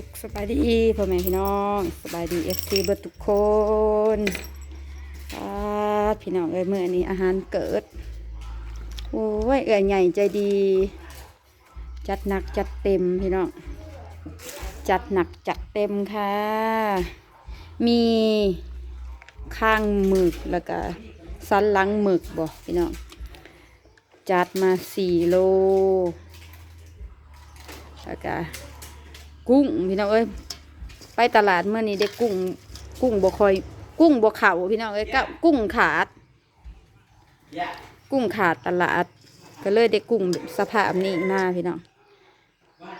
สุขสบายดีพ่อแม่พี่น้องสบายดีเอฟซีเบิดทุกคนพี่น้องเอ้ยมื่อนี้อาหารเกิดโอ้ยเอ้ยใหญ่ใจดี จัดหนักจัดเต็มพี่น้องจัดหนักจัดเต็มค่ะ มีข้างหมึกแล้วก็สันหลังหมึกบ่พี่น้องจัดมาสี่โลแล้วก็ กุ้งพี่น้องเอ้ยไปตลาดเมื่อนี้ได้กุ้ง กุ้งบ่คอย กุ้งบ่เข่าพี่น้องเอ้ยก็กุ้งขาด กุ้งขาดตลาด ก็เลยได้กุ้งสภาพนี้มาพี่น้อง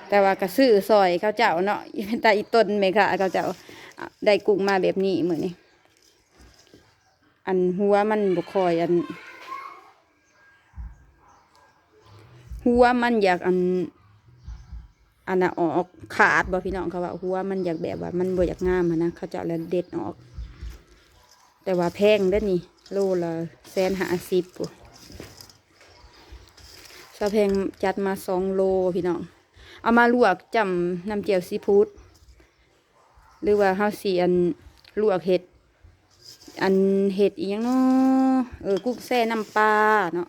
แต่ว่ากระซื้อซอยเขาเจ้าเนาะแต่อีต้นเมค่ะเขาเจ้าได้กุ้งมาแบบนี้เหมือนนี้อันหัวมันบ่คอยอัน หัวมันอยากอัน อันน่ะออกขาดบ่พี่น้องเขาว่าหัวมันอยากแบบว่ามันบ่อยากงามนะเขาเจะแล้วเด็ดออก แต่ว่าแพงเด้อนี่โลละแสนห้าสิบปุ๊ซาแพงจัดมาสองโลพี่น้อง เอามาลวกจำน้ำเจียวซีฟู้ดหรือว่าเฮาสีอันลวกเห็ด อันเห็ดอีหยังเนาะเออกุ้งแซ่น้ำปลาเนาะ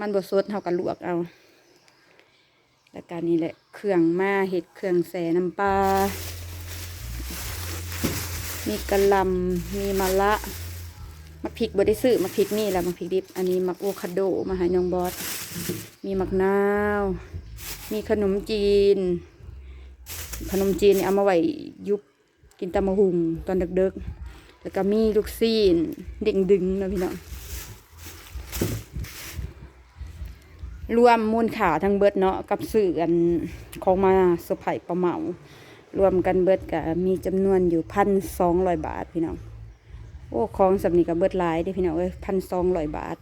มันบดสดเฮาก็ลวกเอา แล้วการนี้แหละเครื่องมาเห็ดเครื่องแซ่น้ำปลา มีกระลำมีมะละมะพริกบดได้ซื้อมะพริกนี่แหละมะพริกดิบ อันนี้มักโอคาโดมาห้น้องบอส มีมักนาว มีขนมจีน ขนมจีนนี่เอามาไว้ยุบกินตำมะหุงตอนเดึกๆ แล้วก็มีลูกซีนเด้งดึงนะพี่น้อง รวมมูลค่าทั้งเบิดเนาะกับสื่ออันของมาสไผ่ประเหมารวมกันเบิดก็มีจำนวนอยู่พันสองร้อยบาทพี่น้องโอ้ของสำนีกับเบิดหลายเด้พี่น้องเอ้ยพันสองร้อยบาท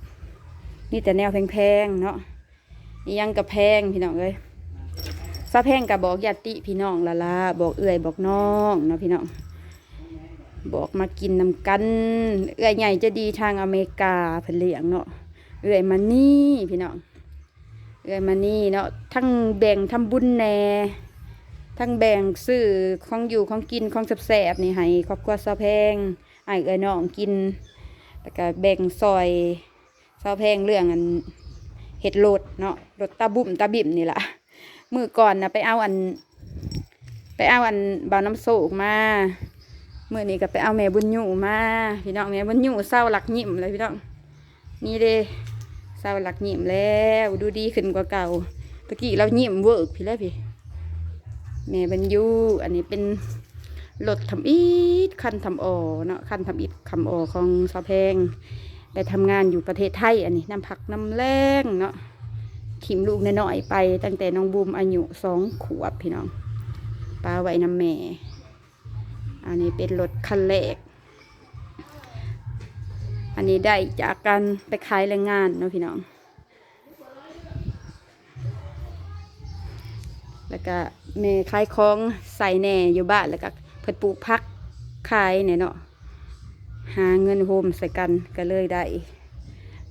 นี่แต่แนวแพงๆเนาะยังกับแพงพี่น้องเอ้ยซาแพงกับบอกญาติพี่น้องละละบอกเอื่อยบอกน้องเนาะพี่น้องบอกมากินนำกัน เอื่อยใหญ่จะดีทางอเมริกาเพิ่นเลี้ยงเนาะเอื่อยมานี่พี่น้อง เอื่อยมานี่เนาะทั้งแบ่งทำบุญแหน่ทั้งแบ่งซื้อของอยู่ของกินของแสบๆนี่ให้ครอบครัวซาแพงให้เอื่อยน้องกินแล้วก็แบ่งซอยซาแพงเรื่องอันเห็ดโลดเนาะรถตาบุ่มตาบิ่มนี่แหละมือก่อนนะไปเอาอัน ไปเอาอันบาน้ำโศกมาเมื่อนี้ก็ไปเอาแม่บุญยู่มาพี่น้องแม่บุญยู่เศร้าหลักยิ้มเลยพี่น้องนี่เด้ เศร้าหลักหยิมแล้วดูดีขึ้นกว่าเก่าตะกี้เราหยิมเวิร์กพี่แล้วพี่แม่บุญอยู่อันนี้เป็นรถทำอีดคันทำออเนาะคันทำอีดคำออของสาวแพงไปทำงานอยู่ประเทศไทย อันนี้น้ำผักน้ำแรงเนาะขิมลูกน้อยไป ตั้งแต่น้องบูมอายุสองขวบพี่น้องปลาไว้น้ำแม่ อันนี้เป็นรถคันแรก อันนี้ได้จากการไปขายแรงงานเนาะพี่น้อง แล้วก็แม่ขายของใส่แหน่อยู่บ้านแล้วก็เพิ่นปลูกพักขายเนี่ยเนาะหาเงินโฮมใส่กันก็เลยได้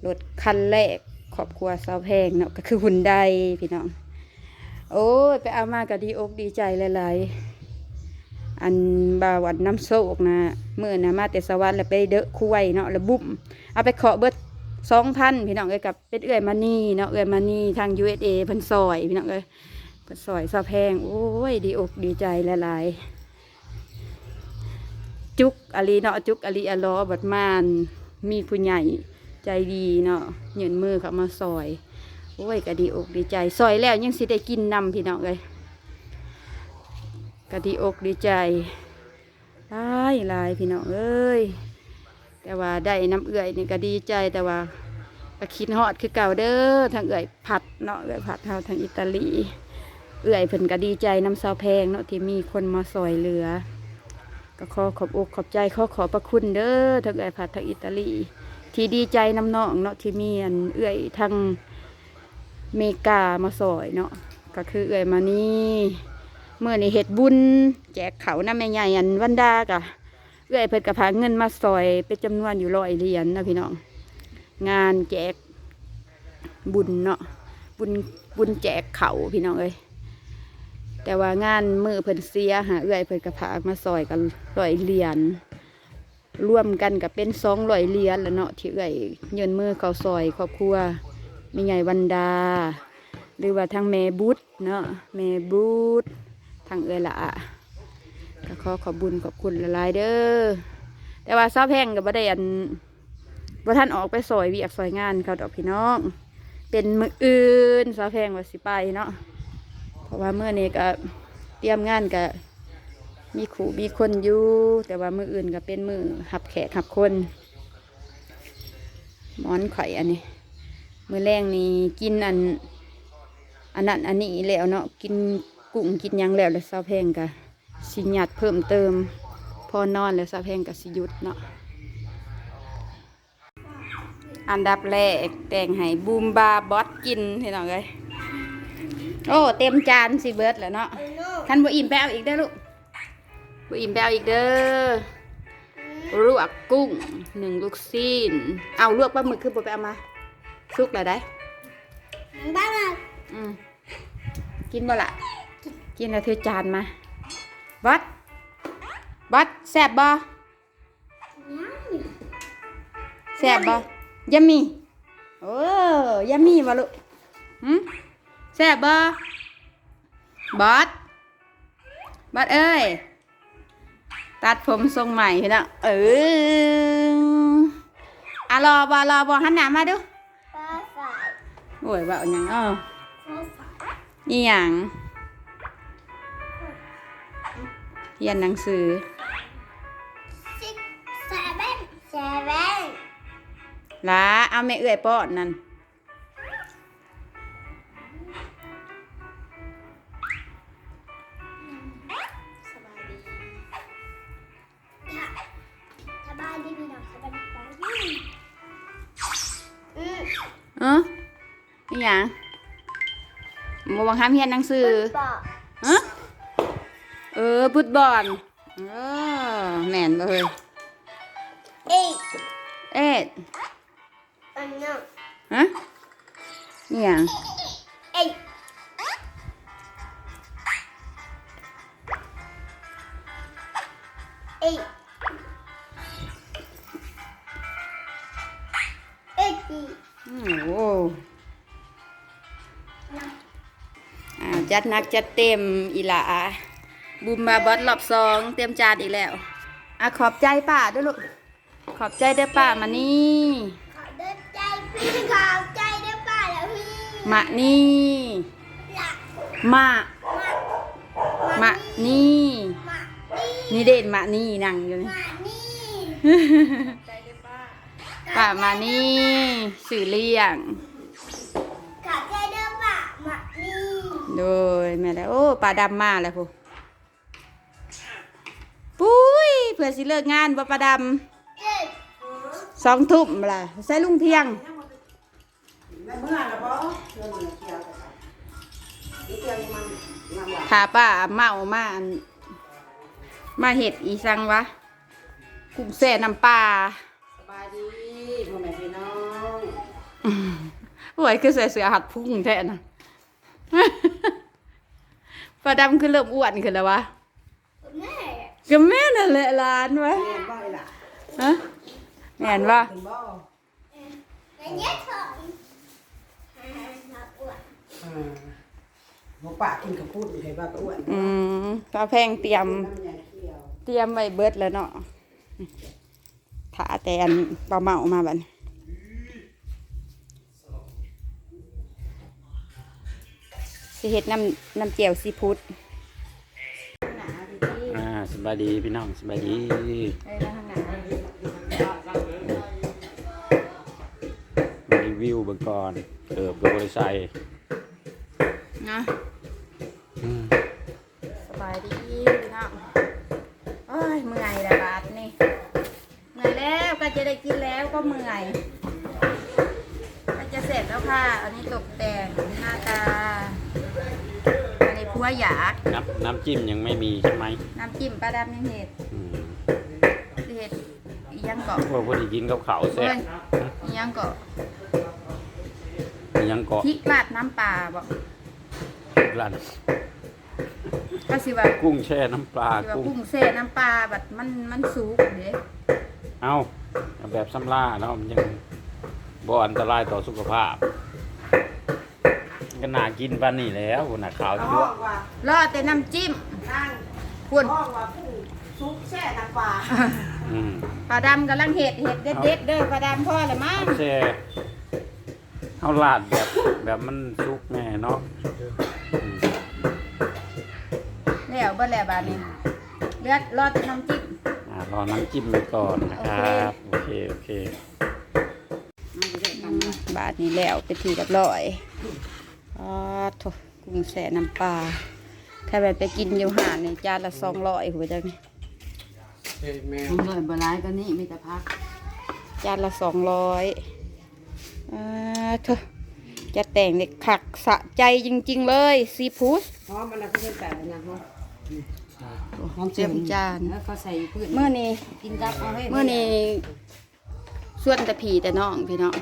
รถคันแรกครอบครัวสาวแพงเนาะก็คือหุ่นได้พี่น้อง โอ้ยไปเอามาก็ดีอกดีใจหลายๆ อันบาวันน้ำโซกนะเมื่อนะมาแต่สวรรค์แล้วไปเดอะคุยเนาะแล้วบุ่มเอาไปเคาะเบิดสองพันพี่น้องเอ้ยกับเป็นเอื้อยมานี่เนาะเอื้อยมานี่ทาง USA เพิ่นซอยพี่น้องเอ้ยเพิ่นซอยซาแพงโอ้ยดีอกดีใจหลายๆจุกอลีเนาะจุกอลีอลอบัดมานมีผู้ใหญ่ใจดีเนาะเหยินมือเขามาซอยโอ้ยก็ดีอกดีใจซอยแล้วยังสิได้กินนำพี่น้องเลย ก็ดีอกดีใจหลายหลายพี่น้องเอ้ยแต่ว่าได้น้ำเอื่อยนี่ก็ดีใจแต่ว่าก็คิดฮอดคือเก่าเด้อทางเอื่อยผัดเนาะเอื่อยผัดเฮาทางอิตาลีเอื่อยเพิ่นก็ดีใจน้ำซาวแพงเนาะที่มีคนมาซอยเหลือ ก็ขอขอบอกขอบใจขอขอบพระคุณเด้อทางเอื่อยผัดทางอิตาลี ที่ดีใจน้ำน้องเนาะที่มีอันเอื่อยทางเมกามาซอยเนาะก็คือเอื่อยมานี่ เมื่อนี่เฮ็ดบุญ แจกเขาน้าแม่ใหญ่อันวันดากะเอื้อยเพิ่นกระพาเงินมาซอยเป็นจำนวนอยู่ร้อยเหรียญนะพี่น้อง งานแจกบุญเนาะบุญบุญแจกเขาพี่น้องเอ้ยแต่ว่างานมือเพิ่นเสียหาเอื้อยเพิ่นกระพามาซอยกันร้อยเหรียญรวมกันกับเป็นสองร้อยเหรียญแล้วเนาะที่เอื้อยเงินมือเขาซอยครอบครัวแม่ใหญ่วันดา หรือว่าทางแม่บุตรเนาะแม่บุตร ทางเอื้อละอะก็ขอขอบบุญขอบคุณหลายเด้อแต่ว่าซาแพงกับบ่ได้อันบ่ท่านออกไปซอยเวียกซอยงานเขาดอกพี่น้อง เป็นมืออื่นซาแพงว่าสิไปเนาะเพราะว่าเมื่อนี้ก็เตรียมงานก็มีขู่มีคนอยู่แต่ว่ามืออื่นก็เป็นมือหับแขกหับคนหมอนไข่อยอันนี้ มือแรงนี่กินอันอันนั้นอันนี้แล้วเนาะกิน กุ้งกินหยังแล้วแล้วซาแพงก็สิหยัดเพิ่มเติม พอนอนแล้วซาแพงก็สิหยุดเนาะอันดับแรกแต่งให้บูมบาบอสกินให้หน่อยเลยโอ้เต็มจานสิเบิร์ดแล้วเนาะคันบ่อิ่มไปเอาอีกเด้อลูกบ่อิ่มไปเอาอีกเด้อลวกกุ้งหนึ่งลูกซีนเอาลวกปลาหมึกคือบ่ไปเอามาสุกแล้วได้บ้าละอืมกินบ่ละ กินแล้วเธอจานมาบัดบัดแซ่บบ่แซ่บบ่ยำมีโอ้ยำมีบ่ลูกหืมแซ่บบ่บัดบัดเอ้ย ตัดผมทรงใหม่พี่น้องเอออะรอบ่รอบ่หันหน้ามาดูฟ้าฝ่ายโอ้ยว่าเอาหยังเอ้าฟ้าฝ่ายนี่หยัง เรียนหนังสือซิกเซเว่นเซเว่นละเอาแม่เอื้อยป้อนนั่นสบายดีค่ะสบายดีพี่น้องสบายดีป่ะอืมเออนี่หยังบ่บังคับเรียนหนังสือบอกฮะเออฟุตบอลเออแม่นบ่เฮ้ยเอ้ยเอ็ดอันนั้นฮะนี่หยังเอ้ยเอ้ยเอ้ยอืมโอ้อ่าจัดหนักจัดเต็มอีหลา บุมบาบอสรอบสองเตรียมจานอีกแล้วอะขอบใจป้าด้วยลูกขอบใจเด้อป้ามานี่ขอเดินใจพี่ขอใจได้ป่ะแล้วพี่มานี่ละมามามานี่มานี่นี่เด่นมานี่นั่งอยู่นี่มานี่ป้ามานี่สื่อเลี่ยงขอใจได้ป่ะมานี่โดยแม่แล้วโอ้ปลาดำมาแล้วพู เพื่อสิเลิกงานบ่ปลาดเจ็ดำสองทุ่มล่ะใส่ลุงเพียงในเมื่อนะบ่เรื่องมันเกี่ยวกับนี่เกี่ยวมันมันว่าถ้าป้าเมามาอันมาเห็ดอีสังวะกุ้งแซ่น้ำปลาสบายดีพ่อแม่พี่น้องโอ้ยคือเสือเสือหัดพุ่งแท้นะปลาดำคือเริ่มอ้วนขึ้นแล้ววะแม่ ก็แม่นั่นแหละหลานวะแม่นบ่อีหล่ะฮะแม่นว่าถึงบ่ในเนี้ยเถอะนักอ้วนอ่าบ่ปากกินกับพูดให้ว่าก็อ้วนอืมตาแพงเตรียม น้ำยาเคี่ยวเตรียมไว้เบิดแล้วเนาะถาแต่อันปลาเมามาบัดนสิเฮ็ดน้ำน้ำเจียวซีฟู้ดอ่าส บายดีพี่น้องสบายดีมารีวิวเบิ่งก่อนเกิดกับบริษัทนะอืมสบายดีพี่น้องโอ้ยเมื่อยแล้วบาดนี่เมื่อยแล้วก็จะได้กินแล้วก็เมื่อยก็จะเสร็จแล้วค่ะ อันนี้ตกแต่งหน้าตา อันนี้พัวอยากน้ำน้ำจิ้มยังไม่มีใช่ไหมน้ำจิ้มปลาดำยังเห็ดอืมสิเห็ดอีหยังเกาะพวกพอดีกินกับเขาวแซ่เอ้บยอีหยังเกาะยังเกาะพริกราดน้ำปลาบอกร้านก็สิว่ากุ้งแช่น้ำปลาสิว่ากุ้ง กุ้งเซ่น้ำปลาแบบมันมันสุกเด้เอาแบบซ้ำล่าเนาะมันยังบ่อันตรายต่อสุขภาพ ก็น่ากินปานนี้แล้วน่ะขาวห้จั่อวงว่ารอแต่น้ำจิ้ม นั่งควรห้องว่าผู้ซุกแช่น้ำปลาอืมปลาดำกำลังเห็ดเห็ดเด็ดเด็ดๆเด้อปลาดำพ่อละมั้งแช่เอาลาดแบบแบบมันสุกแน่เนาะอืมแล้วเบ่แล้วบาดนี้เลือดรอแต่น้ำจิ้มอ่ารอน้ำจิ้มไปก่อนนะครับโอเคโอเค บาทนี้แล้วเป็นทีเรียบร้อย อ๋อโถกุ้งแส่น้ำปลาถ้าแบบไปกินอยู่หาดในจานละสองร้อยหัวจังมันเลยบหลายก็นี่มีแต่พักจานละสองร้อยอ่าโถจะแต่งเด็กขักสะใจจริง ๆ เลยซีฟู้ดหอมมันนะคือแต่ละอย่างเนาะหอมเตรียมจาน แล้วก็ใส่พืชเมื่อนี้ กินกับเอาให้เมื่อนี้ส่วนแต่ผีแต่น้องพี่น้อง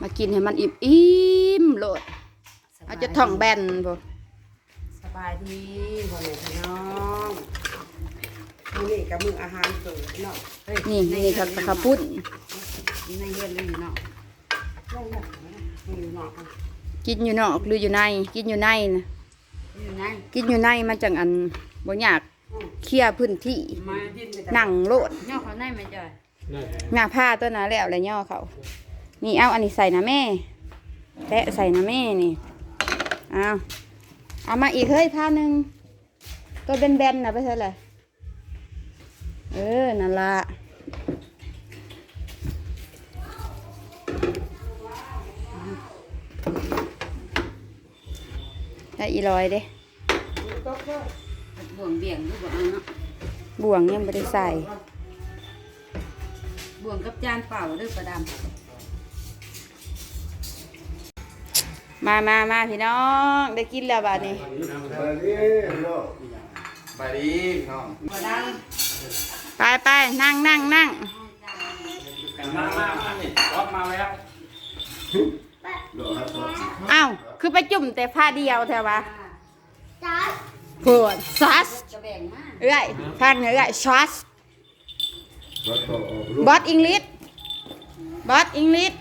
มากินให้มันอิ่มอิ่มๆโหลด อาจจะท่องแบนบ่สบายดีพ่อแม่พี่น้องมื้อนี้กับมื้ออาหารเสริมเนาะเฮ้ยนี่นี่ครับข้าวปุ้นนี่ในเย็นเลยอยู่เนาะลงหมดนี่เนาะกินอยู่นอกหรืออยู่ใน กินอยู่ในนะอยู่นั่นกินอยู่ในมันจังอันบ่อยากเคลียร์พื้นที่มาดินไปแต่นั่งโลดย่อเขาได้ไหมจอยหน้าผ้าตัวนั้นแล้วแล้วย่อเขานี่เอาอันนี้ใส่นะแม่แตะใส่นะแม่นี่ เอาเอามาอีกเฮ้ยผ้าหนึ่งตัวแบนๆนะไปเท่าไหร่เออ นั่นละได้อีลอยเด้บ่วงเบี่ยงดูบ่เอาเนาะบ่วงยังไม่ได้ใส่ บ่วงกับจานเปล่าเด้อประดมามามาพี่น้อง ได้กินแล้วบาดนี้ไปดีน้องไปไปนั่งนั่งนั่งมามามานี่รอบมาแล้วเอ้าคือไปจุ่มแต่ผ้าเดียวแถวะจ้าเพื่อนซัสำจะแบ่งมาเอ้ยฟังเอ้ยซัสบอสอังกฤษบอสอังกฤษ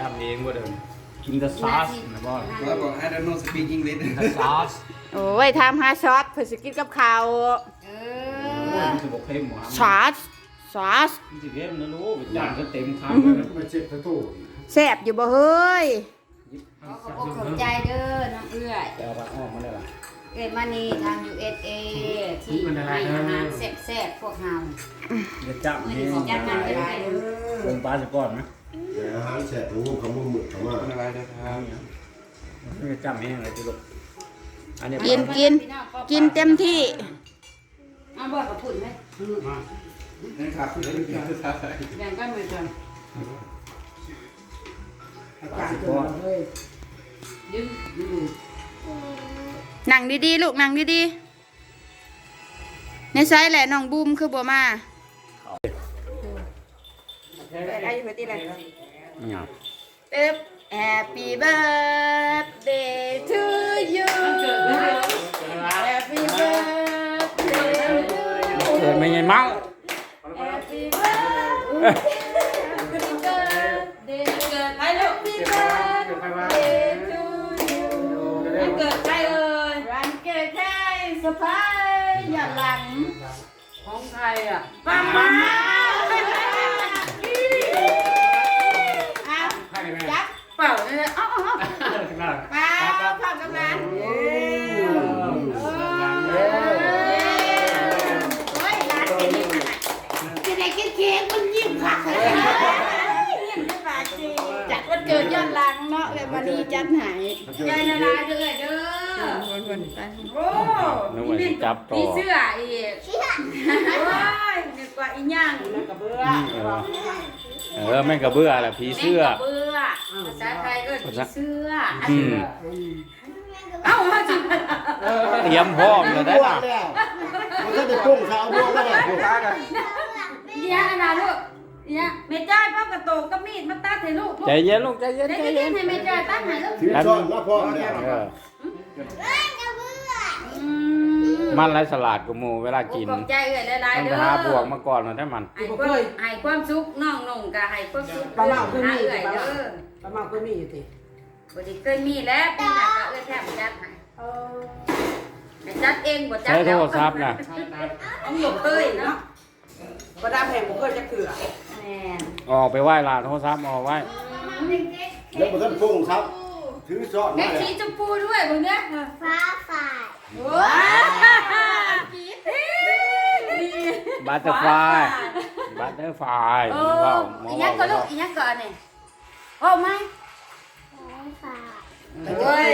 จำเองบ่เดิมกินแต่ซอสนะบ่แล้วบอก I don't know speak English ซอสโอ้ยทำฮาซอสเพื่อสกินกับข้าวเอโอ้อยมันจะบอกเค็มหวานซัสซัสมันจะเค็มนะรู้จานก็เต็มคำเลยนะแซ่บอยู่บ่เฮ้ยขอขอบคุณขอบใจเด้อน้องเอื้อยแต่เอาไปออกมาได้ละเอ้ยมานีทาง USA ที่ให้อาหารแซ่บๆพวกเฮาเดี๋ยวจับมื้อนี่นี้สิจัดงานไปหลายเด้อ ลงปลาสะก่อนนะ อาหารแสบรู้เขามุ่งหมึกเขามาอะไรนะครับนี่จะจับเองอะไรจิลูกอันนี้กินกินกินเต็มที่เอาบ่กับพุ่นไหมนี่ครับแบ่งกันมือก่อนอาจารย์ตัวเลยดึงดึงนั่งดีๆลูกนั่งดีๆในไซส์แหละน้องบูมคือบ่มาอายุเท่า ไหร่เนี่ยเอ๊บ Happy birthday to you Happy birthday to you เกิดไม่ไงเมา Happy birthday Happy birthday เกิดใครลูก Happy birthday to you วันเกิดใครเอ่ยวันเกิดใครสะพายอย่าหลัง ของใครอะ มามาเอาจับเป่าเลยเอ้าเอ้าเอ้าเป่าพร้อมกันนะเย้โอ้ยร้านเป็นยังไงจะได้กินเค้กมันยิ่งผักเลยยิ่งไม่บาดจีจัดวันเกิดย้อนหลังเนาะเลยวันนี้จัดใหาย ยายนาลายเด้อเด้อ คนๆ ไปโอ้นึกว่าจะจับต่อ มีเสื้ออีกโอ้ยนึกว่าอีหยังแล้วก็เบื่อเออเออแม่งกระเบื้อแหละผีเสื้อ แม่งกระเบื่อภาษาไทยเอิ้นผีเสื้ออันอืนี้ม เอ้าว่าจิเตรียมพร้อมเลยได้บวล่ะกแล้วมันก็ได้ปุ้งเขาเอาบวกก็ได้ปุ้งเนี่ยอันน่ะลูกเนี่ยแม่จ้อยพ่อกระโตกกับมีดมาตัดให้ลูกใจเย็นลูกใจเย็นได้ใจยิเย็นนให้แม่จ้อยตัดให้ลูกถือช้อนมาพร้อมแล้วเออเอ้ยกระเบื้ออื มมันไรสลัดกับหมูเวลากินขอบใจเอ่ยหลายๆต้องเด้ไปอหาบวกมาก่อนนะถ้ามัน ให้ความให้ความสุขน้องนงก็ให้ความสุขปลาเมาเคยมี เอ่ยปลาเด้เมาอปลาเมาเคยมีอยู่สิบ่ได้เคยมีแล้วปีหน้าก็เอ้ยแทบจัดให้เออให้จัดเองบ่จัดใช้โทแล้วรศัพท์นะต้องหลบเคยเนาะปลาดามแห่งผมเคยจะเกลือแม่นออกไปไหว้ลานโทรศัพท์ออกไว้ แล้วมันก็ปรุงครับ ถือซอสแม็มากเลยสีชมพูด้วยเบิ่งเด้อฟ้าฝ่าย ว้าบัตเตอร์ไฟบัตเตอร์ไฟเอว้าอวหมออีหว่ายังก็ลูกอีหยังก็อันนี้โอ้ไม่ฟ้าฝ่ายเฮ้ย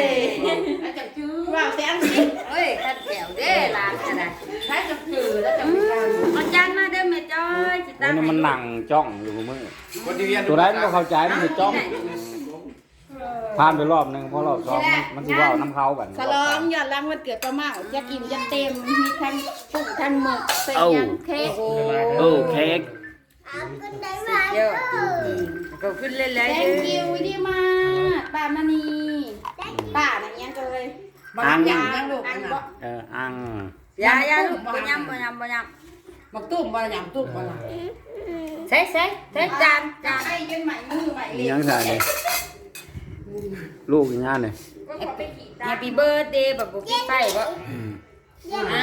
แล้วจะจื้อว่าแซงสิเฮ้ยขัดแถวเด้หลานกันนะถ้าจะถือแล้วจะไม่กล้าเอาจานมาเด้อแม่จ้อยสิโอ้ตายนี่มันนั่งจ้องอยู่มือคนที่เรียนตัวไรมันก็เข้าใจมันจะจ้อง ผ่านไปรอบหนึงเพราะรอบสองมันมันสิเว่าน้ำเขาแบบฉลองยอดรังวันเกิดป้าเมาจะกินจะเต็มมีทั้งกุ้งทั้งหมึกใส่ยังเค้กโอ้เค้กเอาขึ้นได้ไหมเยอะก็ขึ้นเรื่อยๆแตเด้งอกิววิดีมาป้ามณีป้าน่ะยังเลยมาทำยำยังลูกอันนะบ่เอออังอย่าอย่าลูกบ่ยำบ่ยำบ่ยมักตุ้มบ่ยำตุ้มบ่ละำใส่ใส่ใส่จานจานไอ้ยังใหม่มือใหม่มีเล็หยังใส่นี่ลูกอีกงานเลยก็ขอไปขี่ตาแฮปปี้เบิร์ดเดย์แบบบ่กินไส้บ่อืมเดี๋ยวนี้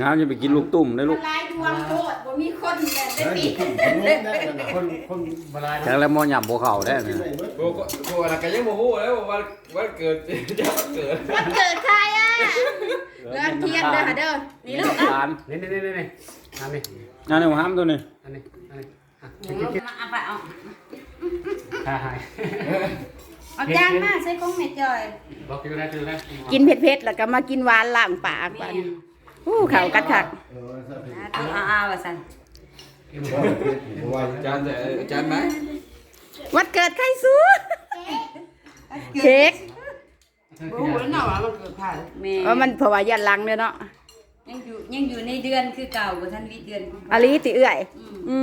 งานจะไปกินลูกตุ่มได้ลูกลายดวงโคตรบ่มีคนแต่ได้แล้วปีจะกินขนมได้ขนาดคนคนบลายจากแล้วหมอหยับโบเข่าได้กินนะได้เบิดโบก็โบอะไรกันยังโมโหแล้ววันวันเกิดเดี๋ยววันเกิดวันเกิดใครอะเดือนเทียนเด้อเด้อนี่ลูกหลานนี่นี่นี่นี่ทำนี่งานในหัวห้ามตัวนี้อันนี้อันนี้เอาไปเอาฮ่าฮ่า เอาจานมาใส่ของแม่จอยบอกอยู่ได้คือได้กินเผ็ดๆแล้วก็มากินหวานล้างปากบัดอู้เขากัดคักเออซะเป็นนะตัวเอาเอาว่าซั่นบ่ว่าจานแต่จานไหมวันเกิดใครสู้เค้กโอ้โหแล้วเนาะว่ามันเกิดผ่านแม่ว่ามันเพราะว่ายันลังเด้อเนาะยังอยู่ยังอยู่ในเดือนคือเก่าบ่ทันวิเดือนอาลีติเอื้อย อื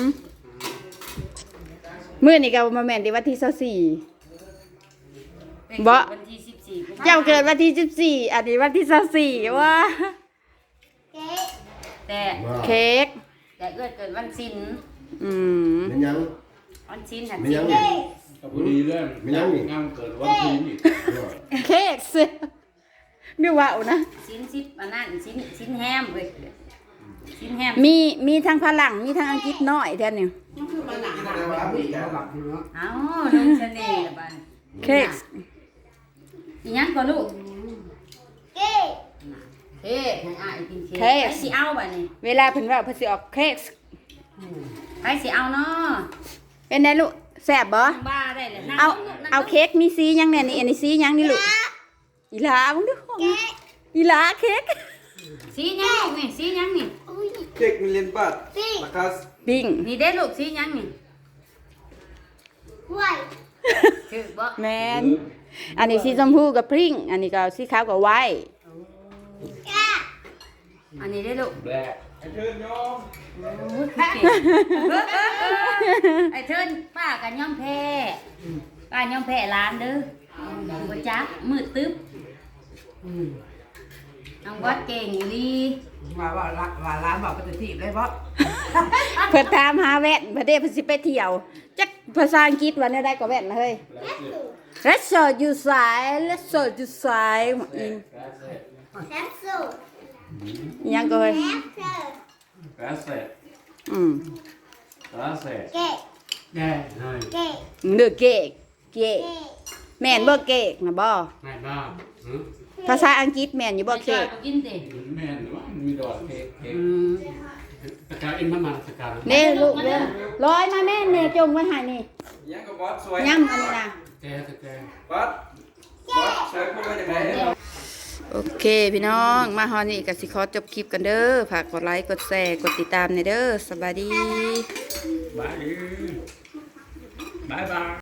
มมื้อนี้ก็มาแม่นที่วันที่24 บ่ วันที่14เจ้าเกิดวันที่14อันนี้วันที่24ว่าเก๊กแต่ว่าเค้กแต่เอื้อเกิดวันศิลป์อืมมันยัง วันศิลป์หันมันศิยัลงป์นี่บุรีเรื่องมันยังนี่ งานเกิดวันที่นี่เค้กสินึกว่าเอานะศิลป์สิบอันนั้นศิลป์ศิลป์แฮมเว้ยศิลป์แฮมมีมีทั้งฝรั่งมีทั้งอังกฤษน้อยแท้นี่มันคือมันหนาหนาแบบนี้เอาแบบนี้เนาะเอ้าลงเสน่ห์ละบัดเค้ก อีหยังก็ลูกเก๊กเค้กให้อ้ายกินเค้ก ใครสิเอาบัดนี้เวลาเพิ่นว่าเพิ่นสิออกเค้กใครสิเอาเนาะเป็นไงลูกแซ่บบ่นั่งบ้าได้เลยนั่งเอาลูกนั่งเอาเค้กมีสีหยังแน่นี่อันนี้สีหยังนี่ลูกอีหลามึงดูอีหลาเค้กสีหยังลูกนี่สีหยังนี่อุ้ยเค้กมิลเลนบาทปิ๊กราคาปิ้งนี่เด้ลูกสีหยังนี่ไหว ถือบ่แมนอันนี้สีชมพูกับพริ้งอันนี้ก็สีขาวกับไว้แก้กอันนี้เด้ลูกแบล็คเชิญยอมไอ้เทินป้ากันย่อมแพ้ป้าย่อมแพ้ร้านเด้อบ่จักมืดตึ๊บอืม น้องวัดเก่งอยู่ดีว่าว่าละว่าร้านบอกปฏิทินเลยบ่เพิ่นถามหาแว่นประเดี๋ยวเพิ่นสิไปเที่ยวจักภาษาอังกฤษว่าแนวใดก็แว่นนะเฮ้ย Let's show you side Let's show you side อีกแล็บสูตรอีหยังก็เฮ้ยแล็บเซอร์กระเสดอืมกระเสดเก๊กแน่ใช่เก๊กเด้อเก๊กเก๊กเก๊กแม่นบ่เก๊กนะบ่ง่ายมาก ภาษาอังกฤษแม่นอยู่บ่เก๊กกินเด้แม่นว่ามีดอกเค้กเค้กอืมสกาอินมันมาสกาเด้ลูกเด้อร้อยมาแม่เนี่ยจงไว้ให้นี่ยังกับบอสสวยย่ำอันนี้นะแกสแกบอสบอสสวยพูดว่าอย่างไรโอเคพี่น้องมาฮอดนี่ก็สิขอจบคลิปกันเด้อฝากกดไลค์กดแชร์กดติดตามในเด้อสบายดีบายบายบาย